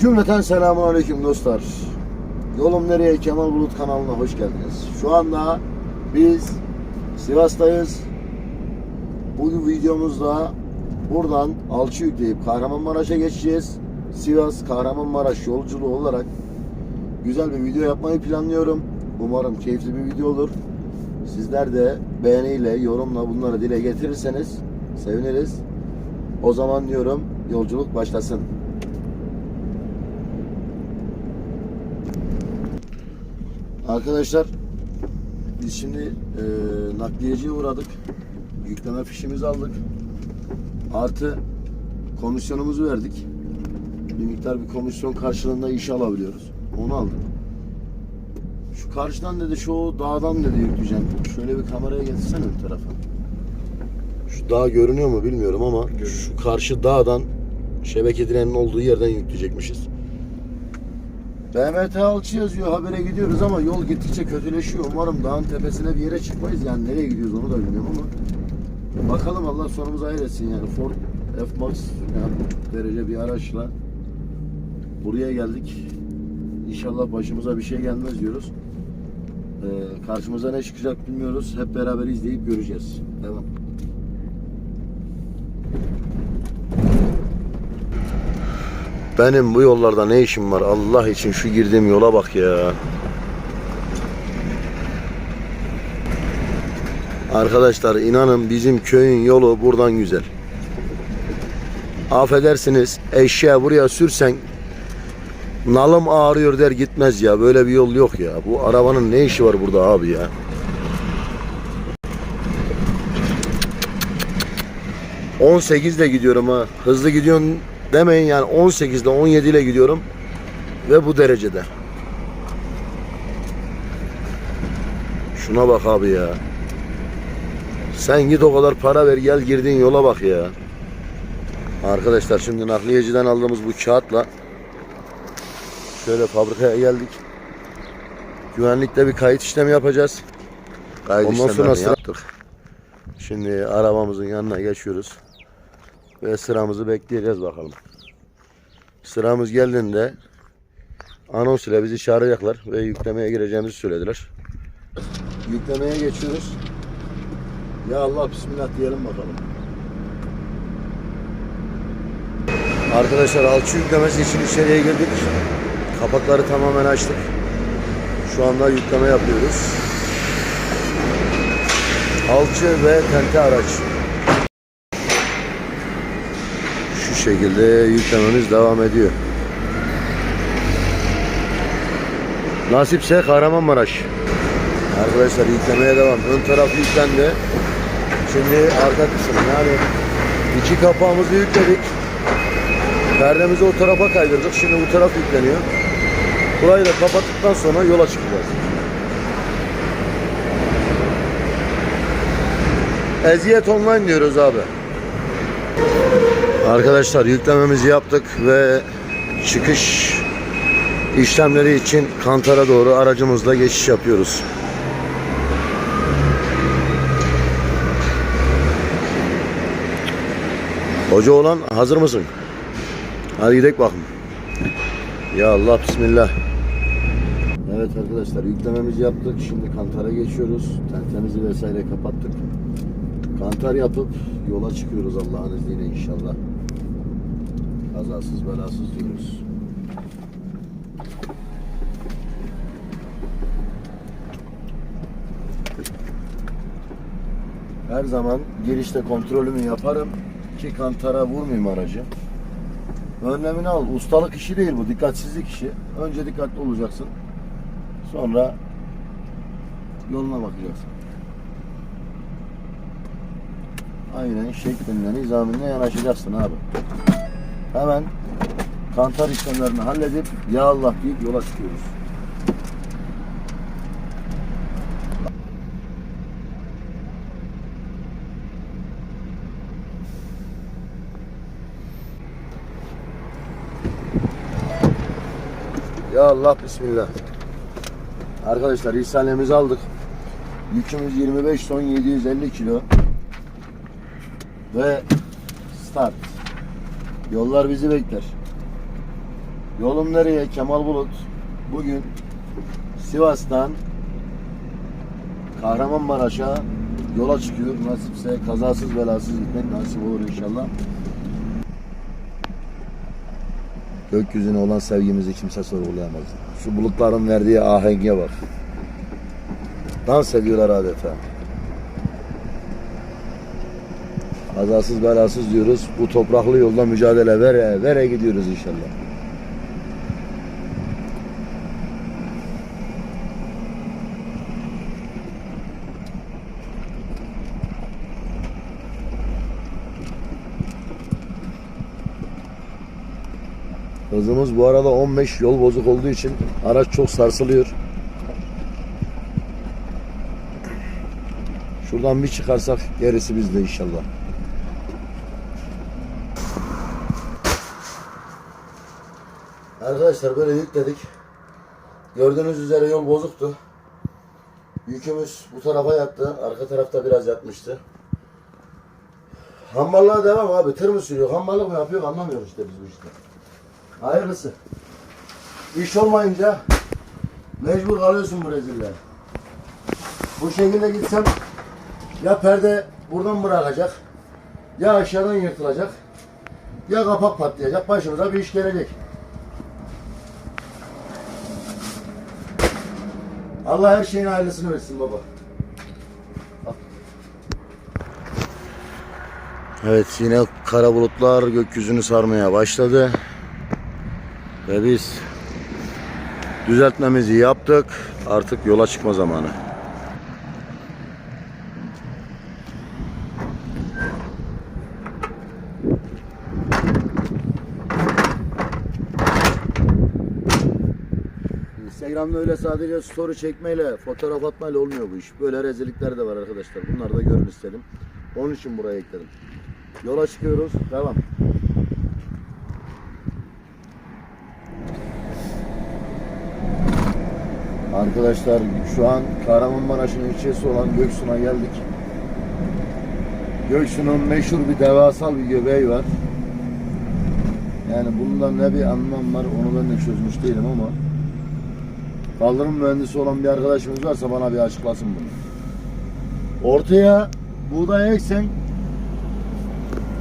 Cümleten selamun aleyküm dostlar. Yolum Nereye Kemal Bulut kanalına hoş geldiniz. Şu anda biz Sivas'tayız. Bu videomuzda buradan alçı yükleyip Kahramanmaraş'a geçeceğiz. Sivas Kahramanmaraş yolculuğu olarak güzel bir video yapmayı planlıyorum. Umarım keyifli bir video olur. Sizler de beğeniyle, yorumla bunları dile getirirseniz seviniriz. O zaman diyorum yolculuk başlasın. Arkadaşlar biz şimdi e, nakliyeciye uğradık. Yükleme fişimizi aldık. Artı komisyonumuzu verdik. Bir miktar bir komisyon karşılığında iş alabiliyoruz. Onu aldık. Şu karşıdan dedi şu dağdan dedi yükleyeceğim. Şöyle bir kameraya getirsene bir tarafa. Şu dağ görünüyor mu bilmiyorum ama şu karşı dağdan şebeke direğinin olduğu yerden yükleyecekmişiz. BMT alçı yazıyor habere gidiyoruz ama yol gittikçe kötüleşiyor. Umarım dağın tepesine bir yere çıkmayız yani nereye gidiyoruz onu da bilmiyorum ama bakalım Allah sonumuzu hayır etsin yani Ford F-Max yani derece bir araçla buraya geldik. İnşallah başımıza bir şey gelmez diyoruz. Ee, karşımıza ne çıkacak bilmiyoruz. Hep beraber izleyip göreceğiz. Devam. Benim bu yollarda ne işim var Allah için şu girdiğim yola bak ya. Arkadaşlar inanın bizim köyün yolu buradan güzel. Affedersiniz eşeğe buraya sürsen nalım ağrıyor der gitmez ya. Böyle bir yol yok ya. Bu arabanın ne işi var burada abi ya? ...18 ile gidiyorum ha. Hızlı gidiyorsun demeyin yani 18 ile 17 ile gidiyorum. Ve bu derecede. Şuna bak abi ya. Sen git o kadar para ver gel girdiğin yola bak ya. Arkadaşlar şimdi nakliyeciden aldığımız bu kağıtla şöyle fabrikaya geldik. Güvenlikte bir kayıt işlemi yapacağız. Kayıt Ondan sonra yaptık. Şimdi arabamızın yanına geçiyoruz. Ve sıramızı bekleyeceğiz bakalım. Sıramız geldiğinde anons ile bizi çağıracaklar ve yüklemeye gireceğimizi söylediler. Yüklemeye geçiyoruz. Ya Allah bismillah diyelim bakalım. Arkadaşlar alçı yüklemesi için içeriye girdik. Kapakları tamamen açtık. Şu anda yükleme yapıyoruz. Alçı ve tente araç. Şu şekilde yüklememiz devam ediyor. Nasipse Kahramanmaraş. Arkadaşlar yüklemeye devam. Ön taraf yüklendi. Şimdi arka kısım yani iki kapağımızı yükledik. Perdemizi o tarafa kaydırdık. Şimdi bu taraf yükleniyor. Burayı da kapattıktan sonra yola çıkacağız. Eziyet online diyoruz abi. Arkadaşlar yüklememizi yaptık ve çıkış işlemleri için Kantar'a doğru aracımızla geçiş yapıyoruz. Hoca olan hazır mısın? Hadi gidelim bakın. Ya Allah bismillah. Evet arkadaşlar yüklememizi yaptık. Şimdi Kantar'a geçiyoruz. Tentemizi vesaire kapattık. Kantar yapıp yola çıkıyoruz Allah'ın izniyle inşallah. Kazasız belasız diyoruz. Her zaman girişte kontrolümü yaparım ki kantara vurmayayım aracı. Önlemini al. Ustalık işi değil bu. Dikkatsizlik işi. Önce dikkatli olacaksın. Sonra yoluna bakacaksın. Aynen şeklinde, nizaminde yanaşacaksın abi. Hemen kantar işlemlerini halledip ya Allah deyip yola çıkıyoruz. Ya Allah bismillah. Arkadaşlar ihsanemizi aldık. Yükümüz 25 ton 750 kilo. Ve start. Yollar bizi bekler. Yolum nereye? Kemal Bulut. Bugün Sivas'tan Kahramanmaraş'a yola çıkıyor. Nasipse kazasız belasız gitmek nasip olur inşallah. Gökyüzüne olan sevgimizi kimse sorgulayamaz. Şu bulutların verdiği ahenge bak. Dans ediyorlar adeta. Kazasız belasız diyoruz. Bu topraklı yolda mücadele vere vere gidiyoruz inşallah. Hızımız bu arada 15 yol bozuk olduğu için araç çok sarsılıyor. Şuradan bir çıkarsak gerisi bizde inşallah. Arkadaşlar böyle yükledik. Gördüğünüz üzere yol bozuktu. Yükümüz bu tarafa yattı. Arka tarafta biraz yatmıştı. Hammallığa devam abi. Tır mı sürüyor? Hammallık mı yapıyor? Anlamıyoruz işte biz bu işte. Hayırlısı. İş olmayınca mecbur kalıyorsun bu reziller. Bu şekilde gitsem ya perde buradan bırakacak ya aşağıdan yırtılacak ya kapak patlayacak başımıza bir iş gelecek. Allah her şeyin ailesini versin baba. Evet yine kara bulutlar gökyüzünü sarmaya başladı. Ve biz düzeltmemizi yaptık. Artık yola çıkma zamanı. Instagram'da öyle sadece story çekmeyle, fotoğraf atmayla olmuyor bu iş. Böyle rezillikler de var arkadaşlar. Bunları da görün istedim. Onun için buraya ekledim. Yola çıkıyoruz. Devam. Arkadaşlar şu an Kahramanmaraş'ın ilçesi olan Göksu'na geldik. Göksu'nun meşhur bir devasal bir göbeği var. Yani bundan ne bir anlam var onu ben de çözmüş değilim ama kaldırım mühendisi olan bir arkadaşımız varsa bana bir açıklasın bunu. Ortaya buğday eksen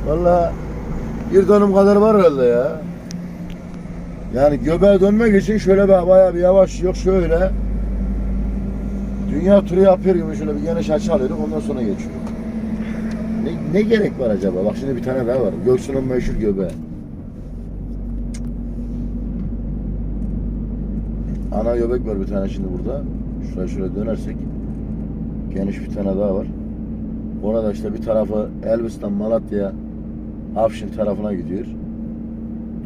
valla bir dönüm kadar var herhalde ya. Yani göbeğe dönmek için şöyle bayağı bir yavaş yok şöyle. Dünya turu yapıyor gibi şöyle bir geniş açı alıyorduk ondan sonra geçiyor. Ne, ne gerek var acaba? Bak şimdi bir tane daha var. Göksu'nun meşhur göbeği. Ana göbek var bir tane şimdi burada. Şuraya şöyle dönersek geniş bir tane daha var. Orada işte bir tarafı Elbistan, Malatya, Afşin tarafına gidiyor.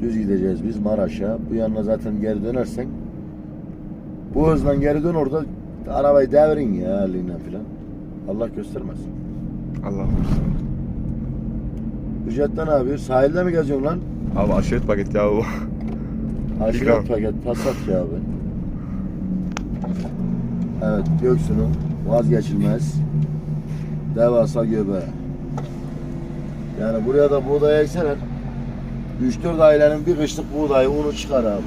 Düz gideceğiz biz Maraş'a. Bu yanına zaten geri dönersen bu hızla geri dön orada arabayı devirin ya eliyle filan. Allah göstermesin. Allah Ücretten ne yapıyor? Sahilde mi geziyorsun lan? Abi aşiret paket ya bu. Aşiret paket Passat ya abi. Evet Göksu'nun vazgeçilmez devasa göbeği. Yani buraya da buğday ekseler 3-4 ailenin bir kışlık buğdayı unu çıkar abi.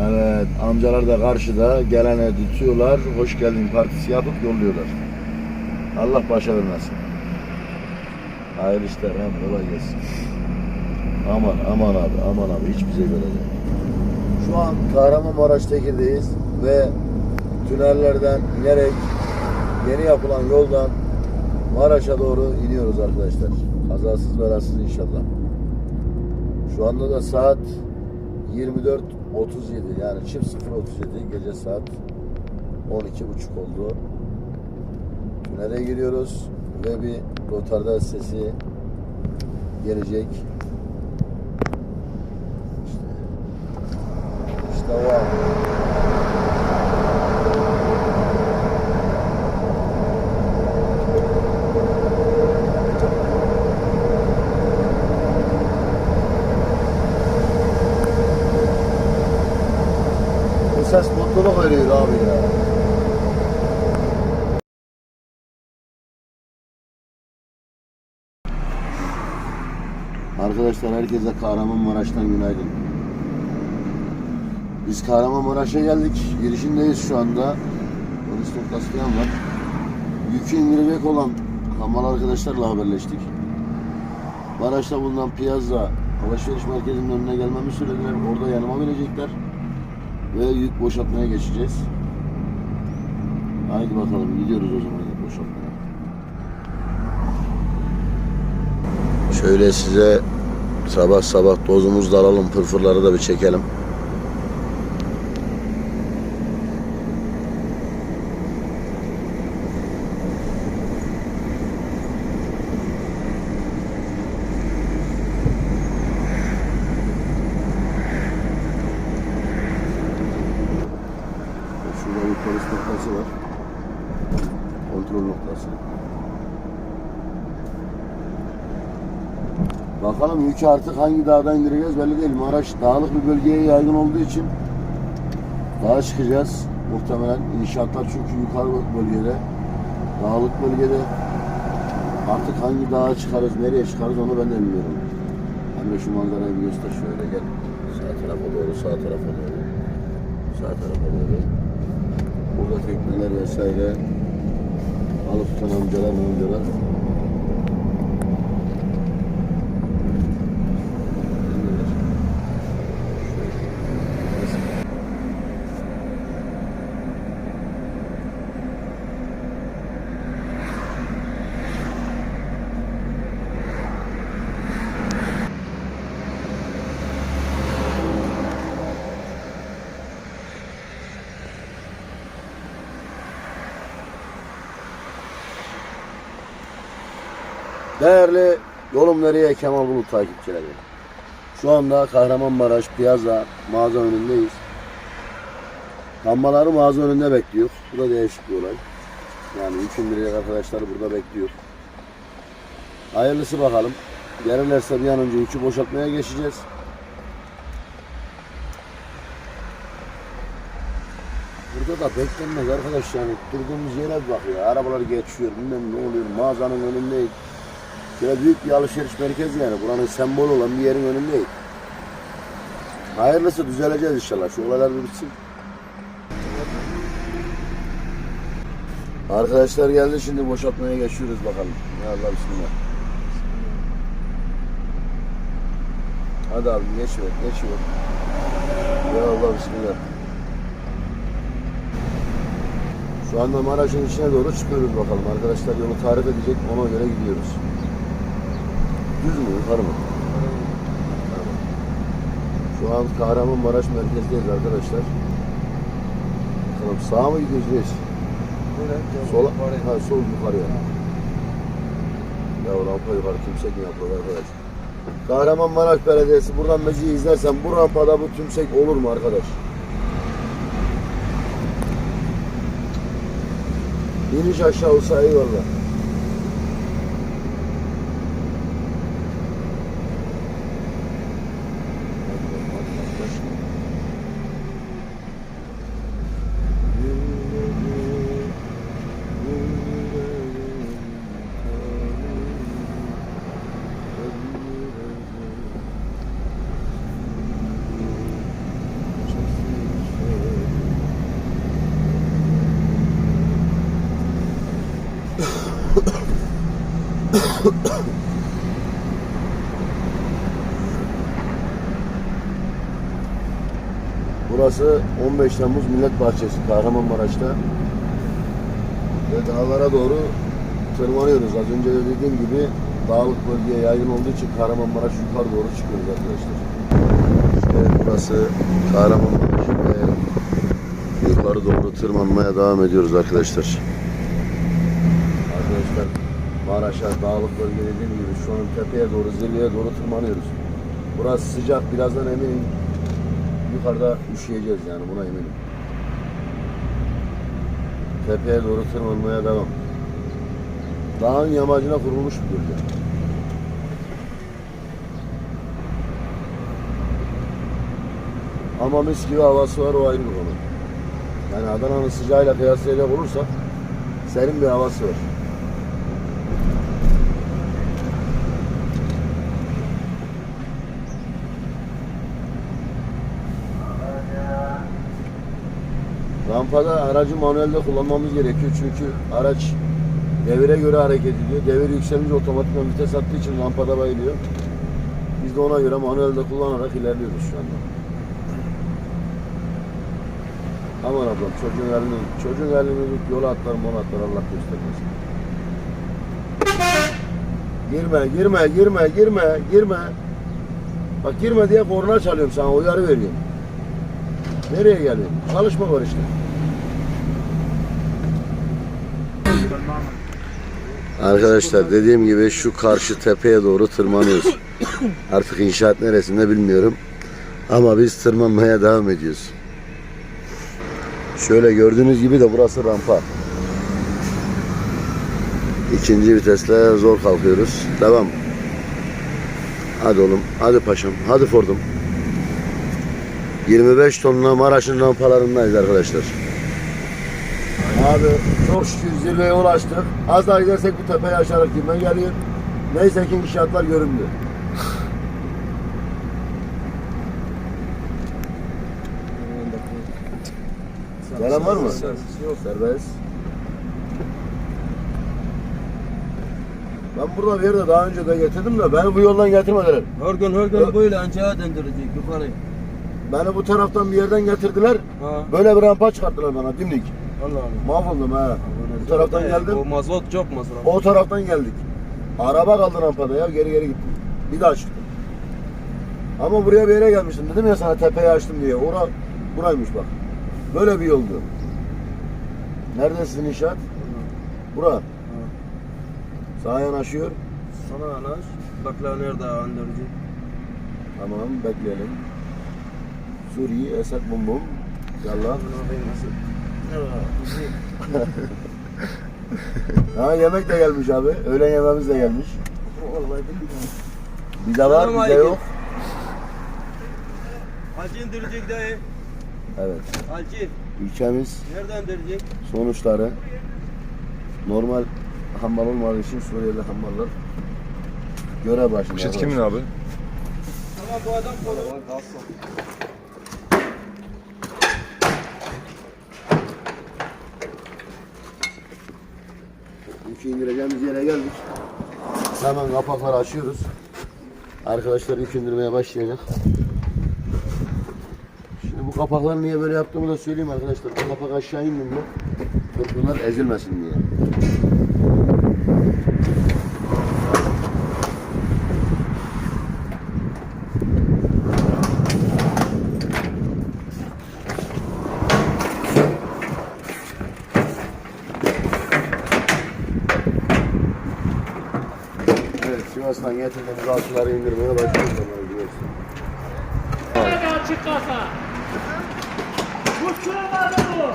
Evet amcalar da karşıda gelene tutuyorlar. Hoş geldin partisi yapıp yolluyorlar. Allah başa vermesin. Hayırlı işler hem kolay gelsin. Aman aman abi aman abi hiç bize göre değil. Şu an Kahramanmaraş'takideyiz ve tünellerden inerek yeni yapılan yoldan Maraş'a doğru iniyoruz arkadaşlar. Kazasız belasız inşallah. Şu anda da saat 24.37 yani çift 0.37 gece saat 12.30 oldu. Tünele giriyoruz ve bir rotarda sesi gelecek. An. Bu ses mutluluk veriyor abi ya. Arkadaşlar herkese Kahramanmaraş'tan günaydın. Biz Kahramanmaraş'a geldik. Girişindeyiz şu anda. Polis noktası falan var. Yükü indirecek olan hamal arkadaşlarla haberleştik. Maraş'ta bulunan Piazza alışveriş merkezinin önüne gelmemi söylediler. Orada yanıma binecekler. Ve yük boşaltmaya geçeceğiz. Haydi bakalım gidiyoruz o zaman yük boşaltmaya. Şöyle size sabah sabah dozumuzu da alalım, pırfırları da bir çekelim. Şurada bir polis noktası var. Kontrol noktası. Bakalım yükü artık hangi dağdan indireceğiz belli değil. Maraş dağlık bir bölgeye yaygın olduğu için dağa çıkacağız. Muhtemelen inşaatlar çünkü yukarı bölgede. Dağlık bölgede artık hangi dağa çıkarız, nereye çıkarız onu ben de bilmiyorum. Emre şu manzarayı bir göster şöyle gel. Sağ tarafa doğru, sağ tarafa doğru. Sağ tarafa doğru. Burada tekneler vesaire. Balık tutan amcalar, amcalar. Değerli Yolum Nereye Kemal Bulut takipçileri. Şu anda Kahramanmaraş Piyaza mağaza önündeyiz. Lambaları mağaza önünde bekliyor. Bu da değişik bir olay. Yani yükün direkt arkadaşlar burada bekliyor. Hayırlısı bakalım. Gelirlerse bir an önce yükü boşaltmaya geçeceğiz. Burada da beklenmez arkadaş yani durduğumuz yere bak ya. Arabalar geçiyor bilmem ne oluyor. Mağazanın önündeyiz. Şöyle büyük bir alışveriş merkezi yani. Buranın sembol olan bir yerin önündeyiz. Hayırlısı düzeleceğiz inşallah. Şu olaylar bir bitsin. Arkadaşlar geldi şimdi boşaltmaya geçiyoruz bakalım. Ya Allah bismillah. Hadi abi geçiyor, geçiyor. Ya Allah bismillah. Şu anda Maraş'ın içine doğru çıkıyoruz bakalım. Arkadaşlar yolu tarif edecek ona göre gidiyoruz. Düz mü yukarı mı? Tamam. Şu an Kahramanmaraş merkezdeyiz arkadaşlar. Bakalım sağa mı gidiyoruz reis? Sola, ha, sol yukarıya. Ya rampa yukarı tümsek mi yapıyor arkadaş? Kahramanmaraş Belediyesi buradan Meci'yi izlersen bu rampada bu tümsek olur mu arkadaş? İniş aşağı olsa eyvallah. Burası 15 Temmuz Millet Bahçesi Kahramanmaraş'ta. Ve dağlara doğru tırmanıyoruz. Az önce de dediğim gibi dağlık bölgeye yaygın olduğu için Kahramanmaraş yukarı doğru çıkıyoruz arkadaşlar. İşte burası Kahramanmaraş ve yukarı doğru tırmanmaya devam ediyoruz arkadaşlar. Arkadaşlar Maraş'a dağlık bölge dediğim gibi şu an tepeye doğru zirveye doğru tırmanıyoruz. Burası sıcak birazdan eminim yukarıda üşüyeceğiz yani buna eminim. Tepeye doğru tırmanmaya devam. Dağın yamacına kurulmuş bir bölge. Ama mis gibi havası var o ayrı bir konu. Yani Adana'nın sıcağıyla kıyaslayacak olursak serin bir havası var. Rampada aracı manuelde kullanmamız gerekiyor çünkü araç devire göre hareket ediyor. Devir yükselince otomatikman vites attığı için lampada bayılıyor. Biz de ona göre manuelde kullanarak ilerliyoruz şu anda. Aman ablam çocuğun elini, çocuğun elini tut, yola atlar, mola atlar Allah göstermesin. Girme, girme, girme, girme, girme. Bak girme diye korna çalıyorum sana, uyarı veriyorum. Nereye geliyorsun? Çalışma var işte. Arkadaşlar dediğim gibi şu karşı tepeye doğru tırmanıyoruz. Artık inşaat neresinde bilmiyorum. Ama biz tırmanmaya devam ediyoruz. Şöyle gördüğünüz gibi de burası rampa. İkinci vitesle zor kalkıyoruz. Devam. Hadi oğlum. Hadi paşam. Hadi Ford'um. 25 tonla Maraş'ın rampalarındayız arkadaşlar. Abi çok şükür zirveye ulaştık. Az daha gidersek bu tepeyi aşarak girmen geliyor. Neyse ki inşaatlar göründü. Gelen var mı? Yok. Serbest. Ben burada bir yerde daha önce de getirdim de beni bu yoldan getirmediler. Her gün her gün böyle ancağa döndürecek yukarı. Beni bu taraftan bir yerden getirdiler. Ha. Böyle bir rampa çıkarttılar bana dimdik. Allah Allah. Mahvoldum ha. Bu taraftan O geldim. mazot çok mazot. O taraftan geldik. Araba kaldı rampada ya geri geri gittim. Bir daha çıktım. Ama buraya bir yere gelmiştim. Dedim ya sana tepeyi açtım diye. Ora buraymış bak. Böyle bir yoldu. Neredesin inşaat? Bura. Sağa yanaşıyor. Sana anaş. Bakla nerede andırıcı? Tamam bekleyelim. Suriye, Esad Bum Bum. Yallah. Ha yemek de gelmiş abi. Öğlen yemeğimiz de gelmiş. Bize var, bize yok. Hacı indirecek dayı. Evet. Hacı. Ülkemiz Nereden indirecek? sonuçları normal hammal olmadığı için Suriyeli hammallar görev başında. Poşet kimin abi? Ama bu adam konu. Yükü indireceğimiz yere geldik. Hemen kapakları açıyoruz. Arkadaşlar yük indirmeye başlayacak. Şimdi bu kapakları niye böyle yaptığımı da söyleyeyim arkadaşlar. Bu kapak aşağı indim mi? Fırtınlar ezilmesin diye. Evet Getirdiğimiz alçıları indirmeye başlıyoruz. onları biliyorsun. Açık kasa? Bu çuvallarda bu.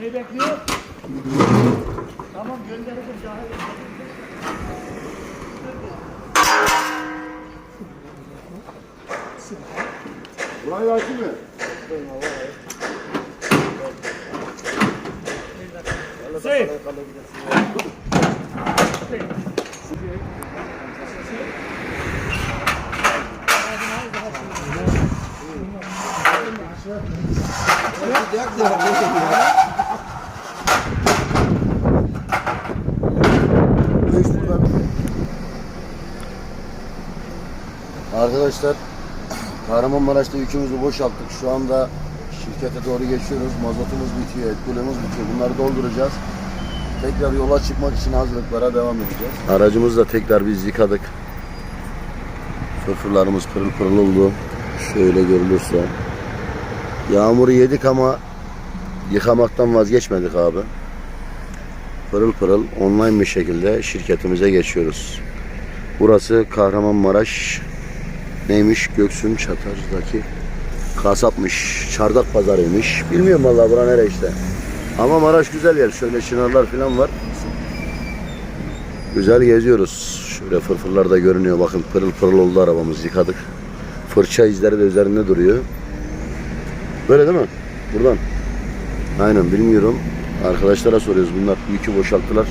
Neyi bekliyor? Tamam gönderirim cahil. Burayı da açayım mı? Seyf. Reis burada. Arkadaşlar Kahramanmaraş'ta yükümüzü boşalttık. Şu anda şirkete doğru geçiyoruz. Mazotumuz bitiyor, etkulemiz bitiyor. Bunları dolduracağız. Tekrar yola çıkmak için hazırlıklara devam edeceğiz. Aracımızı da tekrar biz yıkadık. Fırfırlarımız pırıl pırıl oldu. Şöyle görülürse. Yağmuru yedik ama yıkamaktan vazgeçmedik abi. Pırıl pırıl online bir şekilde şirketimize geçiyoruz. Burası Kahramanmaraş neymiş Göksun Çatar'daki kasapmış. Çardak pazarıymış. Bilmiyorum vallahi bura nere işte. Ama Maraş güzel yer. Şöyle çınarlar falan var. Güzel geziyoruz. Şöyle fırfırlar da görünüyor. Bakın pırıl pırıl oldu arabamız. Yıkadık. Fırça izleri de üzerinde duruyor. Böyle değil mi? Buradan. Aynen bilmiyorum. Arkadaşlara soruyoruz. Bunlar yükü boşalttılar.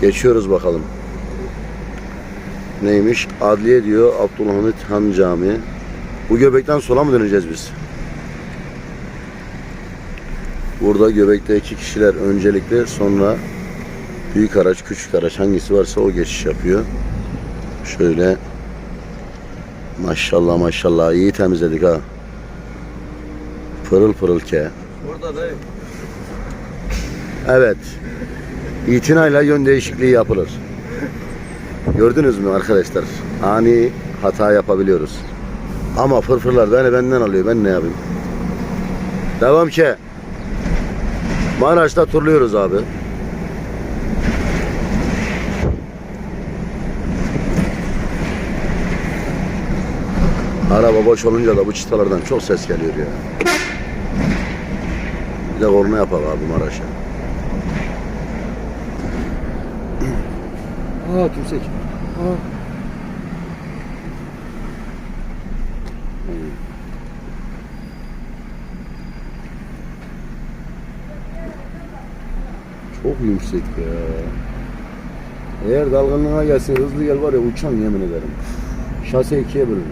Geçiyoruz bakalım. Neymiş? Adliye diyor Abdülhamit Han Camii. Bu göbekten sola mı döneceğiz biz? Burada göbekte iki kişiler öncelikle sonra büyük araç, küçük araç hangisi varsa o geçiş yapıyor. Şöyle maşallah maşallah iyi temizledik ha. Pırıl pırıl ke. Orada dayı. Evet. İtinayla yön değişikliği yapılır. Gördünüz mü arkadaşlar? Ani hata yapabiliyoruz. Ama fırfırlar beni benden alıyor. Ben ne yapayım? Devam ki. Maraş'ta turluyoruz abi. Araba boş olunca da bu çıtalardan çok ses geliyor ya. Bir de korna yapalım abi Maraş'a. Aa tümsek. Aa. Çok yüksek ya. Eğer dalgınlığa gelse hızlı gel var ya uçan yemin ederim. Şase ikiye bölünür.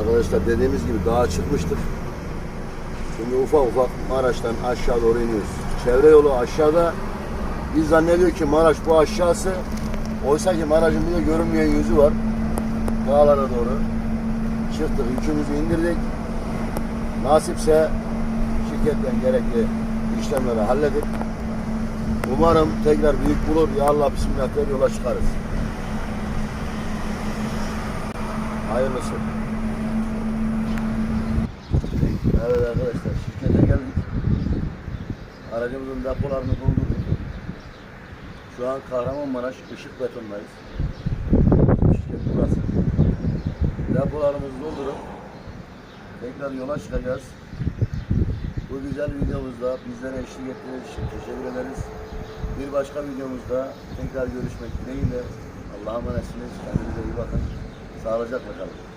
Arkadaşlar dediğimiz gibi dağa çıkmıştık. Şimdi ufak ufak Maraş'tan aşağı doğru iniyoruz. Çevre yolu aşağıda. Biz zannediyor ki Maraş bu aşağısı. Oysa ki Maraş'ın bir de görünmeyen yüzü var. Dağlara doğru. Çıktık, yükümüzü indirdik. Nasipse şirketten gerekli işlemleri halledip umarım tekrar büyük bulur. Ya Allah bismillah der yola çıkarız. Hayırlısı. Evet arkadaşlar şirkete geldik. Aracımızın depolarını doldurduk. Şu an Kahramanmaraş Işık Beton'dayız. Şirket burası. Depolarımızı doldurup tekrar yola çıkacağız. Bu güzel videomuzda bizlere eşlik ettiğiniz için teşekkür ederiz. Bir başka videomuzda tekrar görüşmek dileğiyle. Allah'a emanetsiniz. Kendinize iyi bakın. Sağlıcakla kalın.